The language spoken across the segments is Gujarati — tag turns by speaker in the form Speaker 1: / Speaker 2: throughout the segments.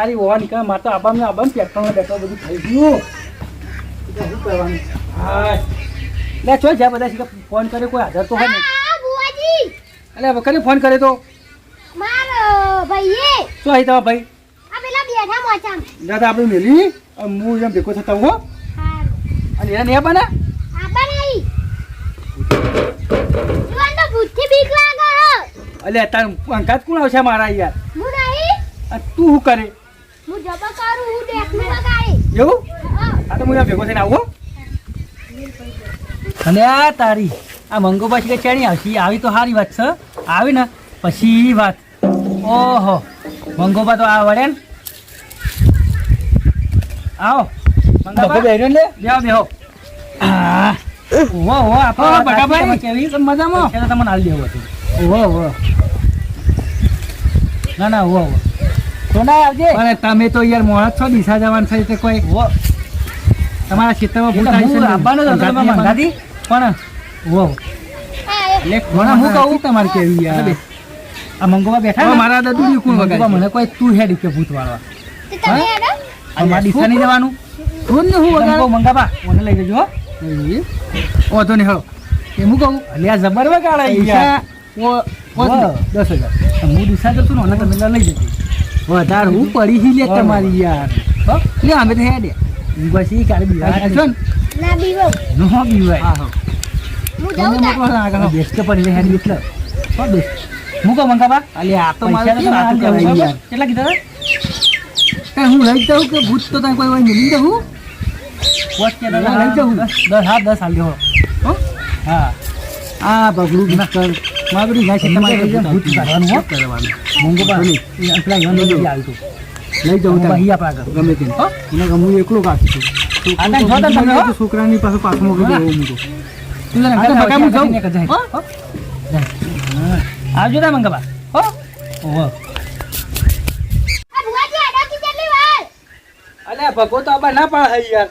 Speaker 1: તારી ઓવા નીકળે મારે તો આબામ ને આબામ પેટ્રોલ બેઠો બધું થઈ ગયું. શું કરવાનું? હા. લે છો જ્યાં બધા શીખે ફોન કરે કોઈ હાજર તો હોય ને. અલે હવે કરી ફોન કરે તો?
Speaker 2: મારો ભાઈએ.
Speaker 1: શું આવી તમારા ભાઈ.
Speaker 2: આ પેલા બેઠા મોચામ.
Speaker 1: દાદા આપણે મેલી. હું એમ ભેગો થતા હો. અને એને નહીં બને.
Speaker 2: નહીં.
Speaker 1: અલ્યા તાર અંકાત કોણ આવશે મારા યાર?
Speaker 2: હું નહીં.
Speaker 1: તું શું કરે
Speaker 2: હું જબા કરું હું દેખનું લગાડી
Speaker 1: એવું? આ તો હું ભેગો થઈને આવું અને આ તારી આ મંગો પછી કે ચેણી આવશે? આવી તો સારી વાત છે આવી ને પછી વાત. ઓહો મંગોબા તો આ વળે ને. આવો મંગોબા બેહો લે બેહો બેહો. આ. ઓહો ઓહો બટાભાઈ કેવી? મજામાં? તમને હાલ દેવો હતું ઓહો ઓહો ના ના ઓહો ઓહો આવજે. પણ તમે તો યાર મોડા છો દિશા જવાન છે તે કોઈ તમારા ખેતરમાં ભૂત આવી છે આવવાનો તો તમે મંગાતી? પણ. વો.
Speaker 2: હા,
Speaker 1: એટલે ઘણા હું કહું? તમારે કેવી યાર? આ મંગોબા બેઠા મારા દાદુ ની કોણ વગાડે? મને કોઈ તું હેડ કે ભૂત વાળવા
Speaker 2: તે તમે
Speaker 1: આ મારા ડીસા નહીં જવાનું. હું ને હું વગાડો? મંગાબા મને લઈ જજો હો. તો નહીં હળો એ હું કહું? અલ્યા જબર વગાડે યાર. ઓ દસ હજાર. હું દિશા જતો ને તમે લઈ જજો. વધારે હું પડી હી લે તમારી યાર. હો? લે અમે તો હેડે. પછી કાલે બીવા છો ને?
Speaker 2: ના બીવો.
Speaker 1: નો બીવાય હા હા.
Speaker 2: હું જાઉં તા
Speaker 1: બેસ્ટ પડી લે હેડ એટલે. હો બેસ્ટ. મૂકો મંગાબા અલે આ તો મારે કેટલા કીધા તા હું લઈ જાઉં કે ભૂત તો તને કોઈ હોય મિલી દઉં? વોટ કે લઈ જાઉં. દસ હા દસ હાલ દેવો હો. હા? આ બગડું કર માગડી જાય છે તમારે ભૂત કરવાનું હો. કરવાનું? મોંઘો પા આપણા યન લઈ આવી લઈ જાઉં ત્યાં આપણા ઘર. ગમે તે હો? એને એકલું કાઢી છું. તમે હો? છોકરાની પાસે પાછું મોકલી દેવું હું. તો આવજો ના મંગવા હો? ઓહો
Speaker 2: આ બુઆજી હેડો કી કેટલી વાર
Speaker 1: અલે ભગો તો આબા ના પાડે યાર.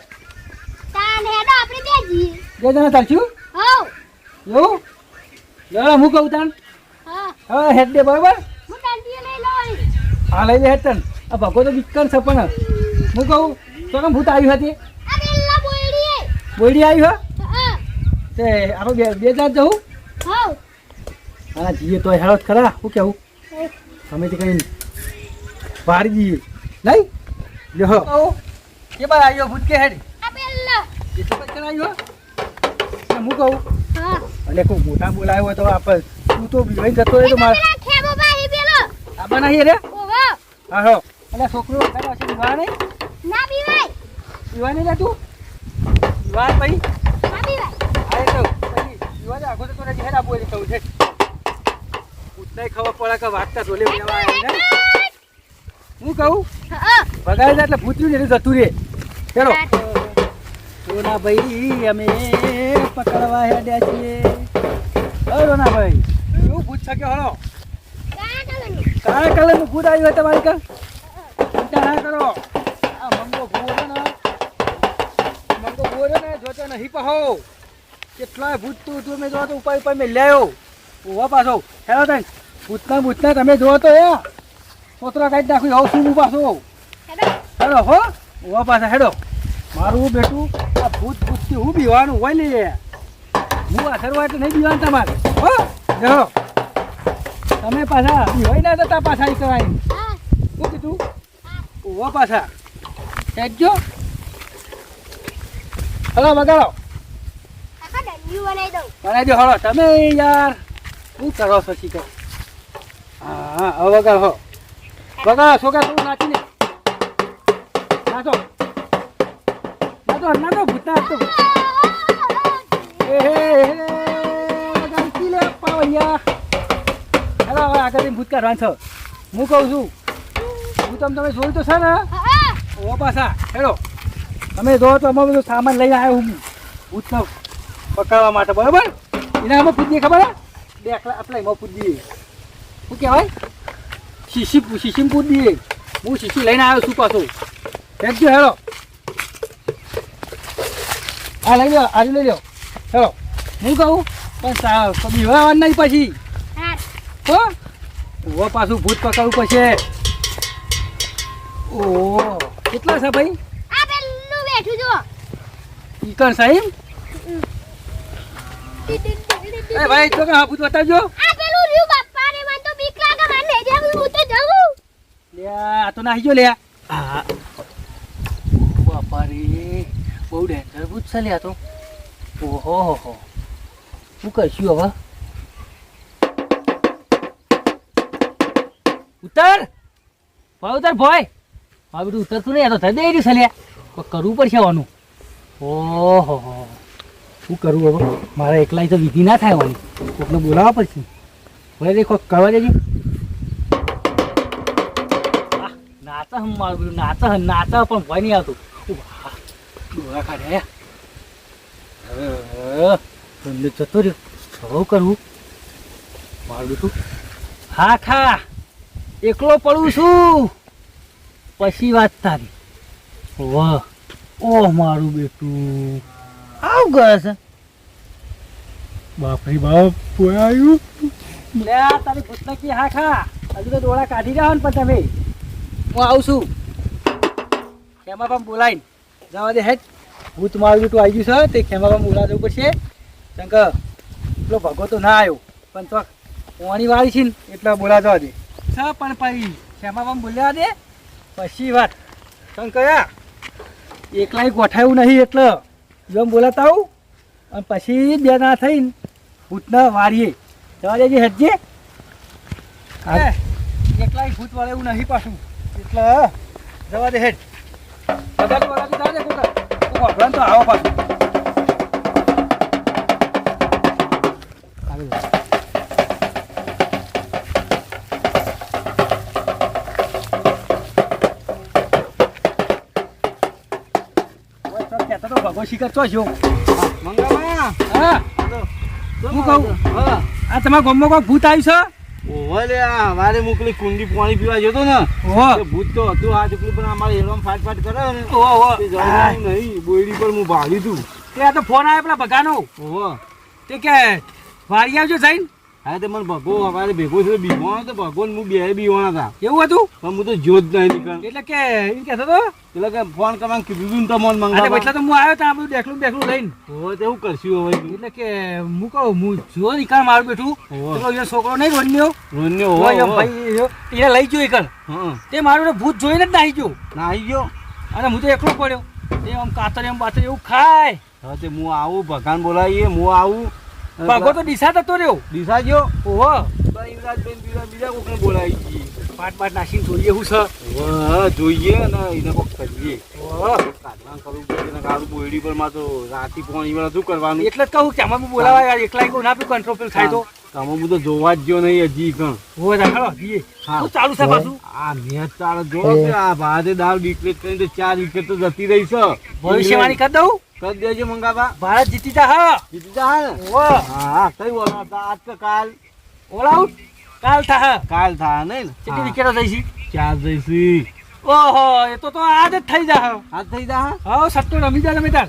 Speaker 2: તાન હેડો આપણે બે જી.
Speaker 1: બે જણા ચાલશું
Speaker 2: હો
Speaker 1: એવું? જરા હું કહું તાન?
Speaker 2: હા.
Speaker 1: હવે હેડ દે બરાબર?
Speaker 2: હા લઈ
Speaker 1: લે હેડ આ ભગો તો વિકન છે પણ. હું કહું તો કેમ ભૂત આવી હતી?
Speaker 2: બોયડી
Speaker 1: બોયડી આવી હો? તે આરો બે બે જાત જવું?
Speaker 2: હો
Speaker 1: જીએ તો હેડો ખરા. શું કેવું? અમે તે કઈ બહાર જઈએ નહીં? જો કે બાર આવ્યો ભૂત કે હેડ? એ તો કઈ આવ્યો હું? કહું
Speaker 2: હા.
Speaker 1: એટલે કોઈ મોટા બોલાયો તો આપણે તું તો લઈ જતો હોય તો મારે આબા નહીં રે. હા એટલે છોકરો વગાડવા છે વિવાહ નહીં?
Speaker 2: ના બીવાય
Speaker 1: વિવાહ નહીં તું? વિવાહ ભાઈ
Speaker 2: ના બીવાય
Speaker 1: આ તો પછી વિવાહ આખો તો તને હેડ આપો એટલે કહું છે. પૂછતાય ખબર પડે કે વાગતા ઢોલે લેવા આવે ને હું કહું? જાય એટલે ભૂતર્યું ને જતું રે ચલો. રોના ભાઈ અમે પકડવા હેડ્યા છીએ. રોના ભાઈ શું ભૂત શકે હળો?
Speaker 2: કલરનું
Speaker 1: કાળા કલરનું ભૂત આવ્યું હોય તમારી કાં ચિંતા કરો. આ મંગો ભૂવો છે ને. મંગો ભૂવો છે ને જોતો નહીં પહો કેટલાય ભૂત તું તું મેં જો તો ઉપર ઉપર મેં લ્યાયો ઊભા પાછો. હેલો તઈ ભૂતના ભૂતના તમે જો તો એ સોતરા કાઢી નાખ્યું હવે શું પાછો. હેલો. હો. ઊભા પાછા હેડો. મારું બેટું આ ભૂત ભૂતથી હું બીવાનું હોય ને હું અસરવા એટલે નહીં બીવાનું તમારે. હો જો તમે પાછા હોય ના જતા પાછા
Speaker 2: કહેવાય
Speaker 1: શું કીધું? ઊભા પાછા. કહેજો હલો
Speaker 2: બગાડો. બનાવી
Speaker 1: દો હળો. તમે યાર શું કરો છો શીખો? હા હા વગાડો હો વગાડો છોકરા થોડું નાચીને નાચો નાચો નાચો નાચો એ હે હે વગાડતી લે હેલો હવે આગળથી ભૂત કાઢવાનું છો. હું કહું છું, હું તમે તમે જોયું તો છે ને?
Speaker 2: હા
Speaker 1: ઓ પાછા, હેડો. તમે જો તો અમે બધું સામાન લઈને આવ્યો હું. ભૂતનો પકડવા માટે, બરાબર? એના અમે પૂજીએ ખબર હે? બે આટલા એમાં પૂજીએ શું કહેવાય? શીશી શીશી પૂજીએ હું શીશી લઈને આવ્યો છું પાછો. ફેંકજો હેડો. આ લઈ લો આજે લઈ લો હેડો. હું કહું, પણ સા- બીવા નહીં પછી.
Speaker 2: હા.
Speaker 1: ઓ પાછું ભૂત પકડવું પડશે. ઓ. કેટલા છે ભાઈ?
Speaker 2: આ પેલું બેઠું જો
Speaker 1: ઈકણ સાહેબ એ ભાઈ તો હા ભૂત બતાવજો.
Speaker 2: આ પેલું રહ્યું બાપા રે મને તો બીક લાગે મને લઈ જાવ હું તો જાઉં
Speaker 1: લે આ તો નાહી જો લે. હા. બાપા રે બહુ ડેન્જર ભૂત છે લે આ તો. ઓહો હો હો. શું કરશું હવે? ઉતર. ભાઈ ઉતર, ભાઈ. હા બેટું ઉતરતું નહીં, આ તો થઈ દઈ રહ્યું છે લ્યા કરવું પડશે આનું. ઓહો. હો શું કરવું હવે? મારે એકલા તો વિધિ ના થાય વાની કોકને બોલાવવા પડશે. ભલે દેખો કરવા દેજો. નાચ હમ મારું બધું, નાચ નાચે, પણ ભય નહીં આવતું. કાઢ્યા હવે બંને જતો રહ્યો. હવે કરવું? મારું બેટું. હા, ખા. એકલો પડું છું. પછી વાત તારી. વાહ. ઓહ મારું બેટું. આવું કરે છે. બાપરી બાપ આવ્યું લે તારી પુસ્તકી હા ખા હજુ તો ડોળા કાઢી રહ્યા ને પણ તમે. હું આવું છું. ખેમા પણ બોલાવીને જવા દે હેડ. ભૂત મારું બેટું આવી ગયું છે તે ખેમા પણ બોલા જવું પડશે. કે પેલો ભગો તો ના આવ્યો પણ તો પોણી વાળી છે ને એટલે બોલા જવા દે. છે પણ પછી ખેમા પણ બોલ્યા દે? પછી વાત. કારણ કયા એકલાય ગોઠાયું નહીં એટલે જેમ બોલાતા આવું અને પછી બે ના થઈને ભૂતના વારીએ જવા દેજે હજે એકલાય ભૂત વાળે એવું નહીં પાછું. એટલે જવા દે હેડ. બધા તો આવો પાછું. તો જો
Speaker 3: મંગાવા?
Speaker 1: હા. કહું?
Speaker 3: હા.
Speaker 1: આ તમારા ગામમાં કોઈ ભૂત આવ્યું છે?
Speaker 3: ઓલે આ વારે મોકલી કુંડી પાણી પીવા જતો ને.
Speaker 1: ઓહો.
Speaker 3: ભૂત તો હતું આ ચકલી પણ અમારે એડવામ ફાટ ફાટ કરે ને.
Speaker 1: ઓહો ઓહો.
Speaker 3: નહીં બોયડી પર હું ભાગ્યું તું
Speaker 1: તે આ તો ફોન આવ્યો પેલા ભગાનો
Speaker 3: ઓહો.
Speaker 1: તે કે વાળી આવજો જઈને.
Speaker 3: હા તે મને ભગો અમારે ભેગો છે બીવાનો તો ભગો હું બે બીવાના હતા.
Speaker 1: એવું હતું?
Speaker 3: પણ હું તો જોત નહીં નીકળ
Speaker 1: એટલે કે એમ કહેતો હતો?
Speaker 3: એટલે કે ફોન કરવાનું કીધું તું ને તો મને
Speaker 1: અને
Speaker 3: મંગાવા
Speaker 1: એટલે તો હું આવ્યો ત્યાં બધું દેખલું દેખલું લઈને.
Speaker 3: હવે તે હું કરશું હવે
Speaker 1: એટલે કે હું કહું હું જો નીકળ મારું બેઠું પેલો છોકરો નહીં રોન્યો
Speaker 3: રોન્યો
Speaker 1: ઓહો. ભાઈ એ- એને લઈ ગયો એકલ તે મારું ભૂત જોઈને જ નાહી ગયો.
Speaker 3: નાહી ગયો?
Speaker 1: અને હું તો એકલો પડ્યો. એ આમ કાતર એમ બાતર એવું ખાય.
Speaker 3: હવે તે હું આવું ભગવાન બોલાવીએ હું આવું.
Speaker 1: ભાગો તો દિશા થતો રહ્યો.
Speaker 3: દિશા ગયો?
Speaker 1: ઓહો.
Speaker 3: યુવરાજબેન બીજા બીજા કોકને બોલાવી છીએ
Speaker 1: પાટ પાટ નાખીને જોઈએ હું સર
Speaker 3: વાહ, જોઈએ અને એને કોક કરીએ. કાઢવાનું કરવું પડશે ને કારું બોયડી પરમાં તો રાતી પોણી વાળા શું કરવાનું?
Speaker 1: એટલે જ કહું કે આમાં બી બોલાવા યાર એકલા કોઈ ના પી કંટ્રોલ પેલું થાય તો
Speaker 3: તમે હું તો જોવા જ ગયો નહીં હજી કણ
Speaker 1: હોય રાખો જઈએ
Speaker 3: હા.
Speaker 1: શું ચાલુ છે પાછું?
Speaker 3: આ મેચ ચાલે જો આ ભારતે દાળ વિકેટ કરીને ચાર વિકેટ તો જતી રહી છે.
Speaker 1: ભવિષ્યવાણી કરી દઉં?
Speaker 3: કરી દેજો મંગાવા.
Speaker 1: ભારત જીતી જા હા.
Speaker 3: જીતી જા હા?
Speaker 1: ઓ.
Speaker 3: હા. કઈ બોલો આજ કે કાલ.
Speaker 1: All out? કાલ થા હા.
Speaker 3: કાલ થા ને?
Speaker 1: કેટલી. વિકેટો જઈશી
Speaker 3: ચાર જઈશી
Speaker 1: ઓહો એ તો તો આજ જ થઈ જા
Speaker 3: આજ થઈ જા હા?
Speaker 1: હા સટ્ટો રમી જા તમે તાર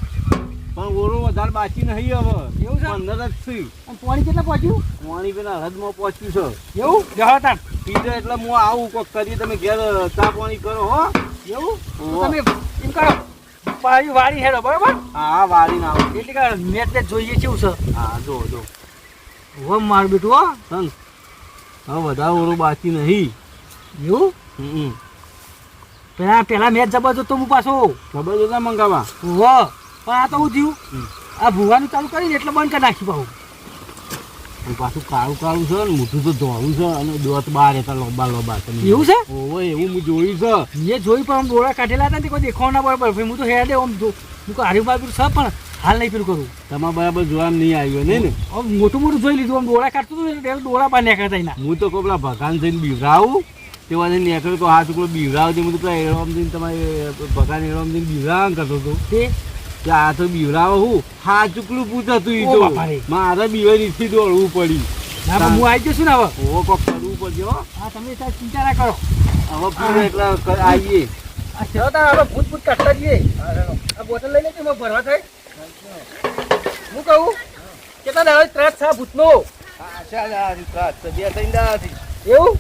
Speaker 3: પણ ઓરો વધારે બાકી નહીં હવે.
Speaker 1: એવું છે?
Speaker 3: પંદર જ થઈ
Speaker 1: અને પાણી કેટલા પહોંચ્યું?
Speaker 3: પાણી પેલા હદમાં પહોંચ્યું છે.
Speaker 1: એવું? જવા તાર
Speaker 3: પીધો એટલે હું આવું કોક કરી તમે ઘેર ચા પાણી કરો હો.
Speaker 1: એવું? તમે એમ કરો. પાણી વાળી હેડો બરાબર?
Speaker 3: હા વાળી ના આવું.
Speaker 1: એટલે કે મેં તે જોઈએ કેવું છે?
Speaker 3: હા જો જો.
Speaker 1: હવે માર બેટું હો.
Speaker 3: હં. હવે વધારે ઓરો બાકી નહીં.
Speaker 1: એવું?
Speaker 3: હમ
Speaker 1: પેલા પેલા મેચ જબરજસ્ત તો હું પાછો.
Speaker 3: ના મંગાવા?
Speaker 1: હો પણ આ તો હું
Speaker 3: જીવ.
Speaker 1: આ ભૂવાનું ચાલુ કરીને એટલે બંધ કરી નાખી પાછું.
Speaker 3: અને પાછું કાળું કાળું છે ને મોઢું તો ધોળું છે અને દોત બાર હતા લોબા લોબા તમે
Speaker 1: એવું છે?
Speaker 3: ઓવે એવું હું જોયું છે.
Speaker 1: મેં જોઈ પણ આમ ડોળા કાઢેલા હતા ને કોઈ દેખાવ ના બરાબર હું તો હેડે આમ જો હું હારી બાજુ છે પણ હાલ નહીં પેલું કરું.
Speaker 3: તમારે બરાબર જોવા નહીં આવ્યો નહીં ને?
Speaker 1: આમ મોટું મોટું જોઈ લીધું આમ ડોળા કાઢતું હતું એટલે પેલા ડોળા બહાર નીકળતા એના.
Speaker 3: હું તો કોપલા પેલા ભગવાન જઈને બીવરાવું તે વાજે નીકળ્યો તો હાથ ટુકડો બીવરાવ હું તો પેલા જઈને તમારે ભગવાન એળોમ જઈને બીવરાવ કરતો હતો.
Speaker 1: તે
Speaker 3: કે આ તો બીવરાવ હું? હા ચુકલું પૂછતું ઈ તો. મારે બીવાની દોડવું પડી
Speaker 1: હું આવી જશું ને હવે.
Speaker 3: ઓ કોક કરવું પડશે હો.
Speaker 1: હા તમે સાહેબ ચિંતા ના કરો.
Speaker 3: હવે પૂરું એટલે આવીએ.
Speaker 1: ચલો તાર આપણે ભૂત ભૂત કાઢતા જઈએ. આ બોટલ લઈ લેજો ભરવા થાય. હું કહું? કેટલા હવે ત્રાસ છે ભૂતનો? એવું?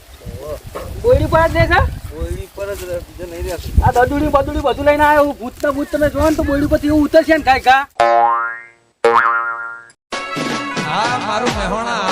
Speaker 1: બોયડી પર જ રહેશે? છે
Speaker 3: બોયડી પર જ નહીં.
Speaker 1: આ દડુડી બદુડી બધું લઈને આવ્યો. હું ભૂત ને ભૂત તમે જોવો ને તો બોયડી પરથી એવું ઉતરશે ને કાંઈ કા?
Speaker 4: હા મારું મહેણા